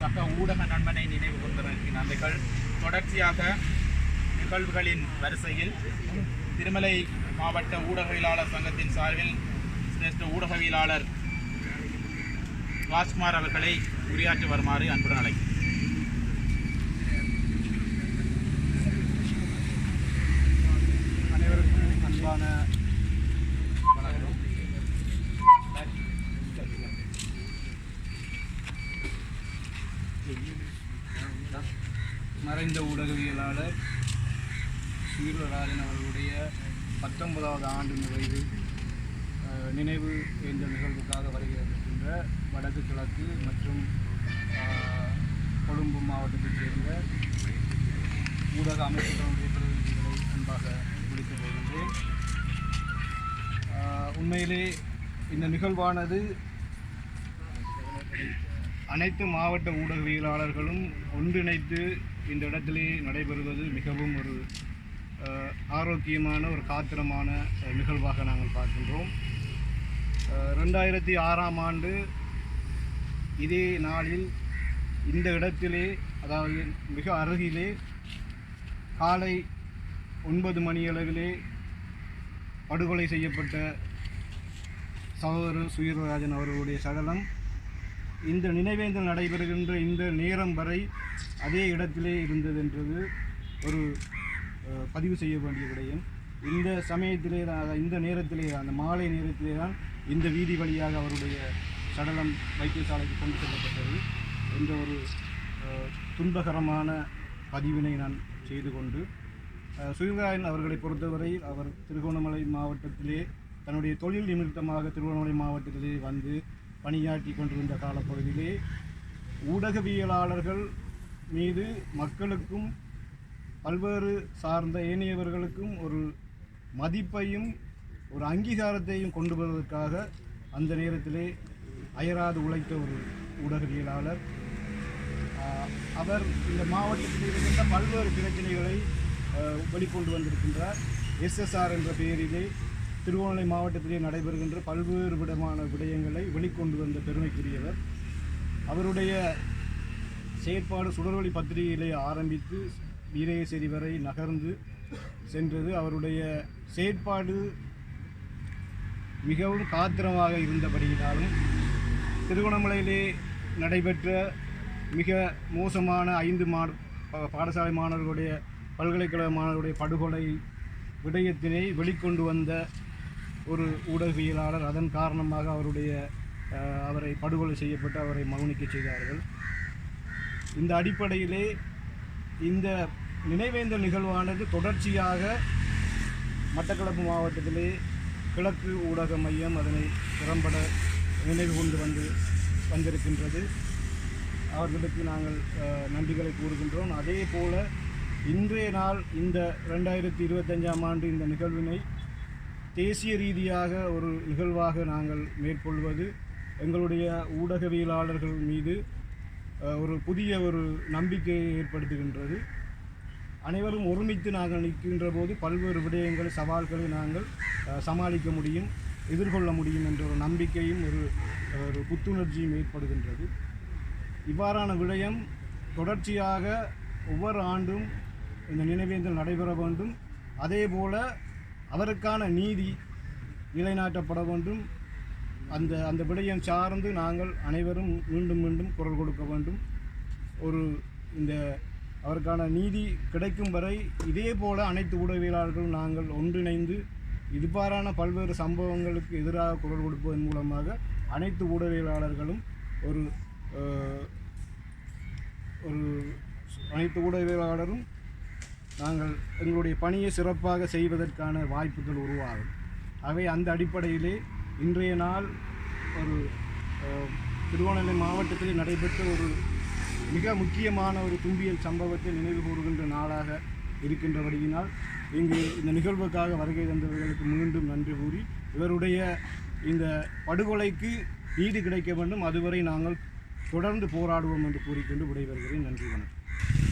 சக ஊடக நண்பனை நினைவு கொண்டிருக்கிற நிகழ் தொடர்ச்சியாக நிகழ்வுகளின் வரிசையில் திருமலை மாவட்ட ஊடகவியலாளர் சங்கத்தின் சார்பில் சிரேஷ்ட ஊடகவியலாளர் ராஜ்குமார் அவர்களை உரையாற்றி வருமாறு அன்புடன் அழைக்கிறேன் அனைவருக்கும் அன்பான மறைந்த ஊடகவியலாளர் சீர்வராஜன் அவர்களுடைய பத்தொன்பதாவது ஆண்டு நிறைவு நினைவு என்ற நிகழ்வுக்காக வருகின்ற வடக்கு கிழக்கு மற்றும் கொழும்பு மாவட்டத்தைச் சேர்ந்த ஊடக அமைப்புகளுடைய பிரதிநிதிகளை அன்பாக முடித்துக் கொள்கின்றேன் உண்மையிலே இந்த நிகழ்வானது அனைத்து மாவட்ட ஊடகவியலாளர்களும் ஒன்றிணைத்து இந்த இடத்திலே நடைபெறுவது மிகவும் ஒரு ஆரோக்கியமான ஒரு காத்திரமான நிகழ்வாக நாங்கள் பார்க்கின்றோம். ரெண்டாயிரத்தி ஆறாம் ஆண்டு இதே நாளில் இந்த இடத்திலே அதாவது மிக அருகிலே காலை ஒன்பது மணியளவிலே படுகொலை செய்யப்பட்ட சகோதரர் சுயர்வராஜன் அவர்களுடைய சடலம் இந்த நினைவேந்தல் நடைபெறுகின்ற இந்த நேரம் வரை அதே இடத்திலே இருந்ததென்றது ஒரு பதிவு செய்ய வேண்டிய விடயம். இந்த சமயத்திலே தான் இந்த நேரத்திலே அந்த மாலை நேரத்திலே தான் இந்த வீதி வழியாக அவருடைய சடலம் வைத்தியசாலைக்கு கொண்டு செல்லப்பட்டது என்ற ஒரு துன்பகரமான பதிவினை நான் செய்து கொண்டு அஹ், சுயராயன் அவர்களை பொறுத்தவரை அவர் திருகோணமலை மாவட்டத்திலே தன்னுடைய தொழில் நிமித்தமாக திருவண்ணாமலை மாவட்டத்திலே வந்து பணியாற்றி கொண்டிருந்த காலப்பகுதியிலே ஊடகவியலாளர்கள் மீது மக்களுக்கும் பல்வேறு சார்ந்த ஏனையவர்களுக்கும் ஒரு மதிப்பையும் ஒரு அங்கீகாரத்தையும் கொண்டு வருவதற்காக அந்த நேரத்திலே அயராது உழைத்த ஒரு ஊடகவியலாளர். அவர் இந்த மாவட்டத்தில் இருக்கின்ற பல்வேறு பிரச்சனைகளை வெளிக்கொண்டு வந்திருக்கின்றார். எஸ்எஸ்ஆர் என்ற பெயரிலே திருவண்ணாமலை மாவட்டத்திலே நடைபெறுகின்ற பல்வேறு விதமான விடயங்களை வெளிக்கொண்டு வந்த பெருமைக்குரியவர். அவருடைய செயற்பாடு சுடர்வழி பத்திரிகையிலே ஆரம்பித்து வீரேசேரி வரை நகர்ந்து சென்றது. அவருடைய செயற்பாடு மிகவும் காத்திரமாக இருந்தபடியினாலும் திருவண்ணாமலையிலே நடைபெற்ற மிக மோசமான ஐந்து மா பா- பாடசாலை மாணவர்களுடைய பல்கலைக்கழக மாணவர்களுடைய படுகொலை விடயத்தினை வெளிக்கொண்டு வந்த ஒரு ஊடகவியலாளர் அதன் காரணமாக அவருடைய அவரை படுகொலை செய்யப்பட்டு அவரை மௌனிக்க செய்தார்கள். இந்த அடிப்படையிலே இந்த நினைவேந்த நிகழ்வானது தொடர்ச்சியாக மட்டக்களப்பு மாவட்டத்திலே கிழக்கு ஊடக மையம் அதனை திறம்பட நினைவு கொண்டு வந்து வந்திருக்கின்றது. அவர்களுக்கு நாங்கள் நன்றிகளை கூறுகின்றோம். அதே போல இன்றைய நாள் இந்த ரெண்டாயிரத்தி இருபத்தஞ்சாம் ஆண்டு இந்த நிகழ்வினை தேசிய ரீதியாக ஒரு நிகழ்வாக நாங்கள் மேற்கொள்வது எங்களுடைய ஊடகவியலாளர்கள் மீது ஒரு புதிய ஒரு நம்பிக்கையை ஏற்படுத்துகின்றது. அனைவரும் ஒருமித்து நாங்கள் நிற்கின்ற போது பல்வேறு விடயங்கள் சவால்களை நாங்கள் சமாளிக்க முடியும் எதிர்கொள்ள முடியும் என்ற ஒரு நம்பிக்கையும் ஒரு ஒரு புத்துணர்ச்சியும் ஏற்படுகின்றது. இவ்வாறான விடயம் தொடர்ச்சியாக ஒவ்வொரு ஆண்டும் இந்த நினைவேந்தல் நடைபெற வேண்டும். அதே போல் அவருக்கான நீதி நிலைநாட்டப்பட வேண்டும். அந்த அந்த விடயம் சார்ந்து நாங்கள் அனைவரும் மீண்டும் மீண்டும் குரல் கொடுக்க வேண்டும். ஒரு இந்த அவருக்கான நீதி கிடைக்கும் வரை இதே போல் அனைத்து ஊடகவியலாளர்களும் நாங்கள் ஒன்றிணைந்து இதுபாறான பல்வேறு சம்பவங்களுக்கு எதிராக குரல் கொடுப்பதன் மூலமாக அனைத்து ஊடகவியலாளர்களும் ஒரு ஒரு அனைத்து ஊடகவியலாளரும் நாங்கள் எங்களுடைய பணியை சிறப்பாக செய்வதற்கான வாய்ப்புகள் உருவாகும். அவை அந்த அடிப்படையிலே இன்றைய நாள் ஒரு திருவண்ணாமலை மாவட்டத்தில் நடைபெற்ற ஒரு மிக முக்கியமான ஒரு தும்பியல் சம்பவத்தை நினைவு கூறுகின்ற நாளாக இருக்கின்றபடியினால் இங்கு இந்த நிகழ்வுக்காக வருகை தந்தவர்களுக்கு மீண்டும் நன்றி கூறி இவருடைய இந்த படுகொலைக்கு நீதி கிடைக்க வேண்டும். அதுவரை நாங்கள் தொடர்ந்து போராடுவோம் என்று கூறிக்கொண்டு விடைபெறுகிறேன். நன்றி வணக்கம்.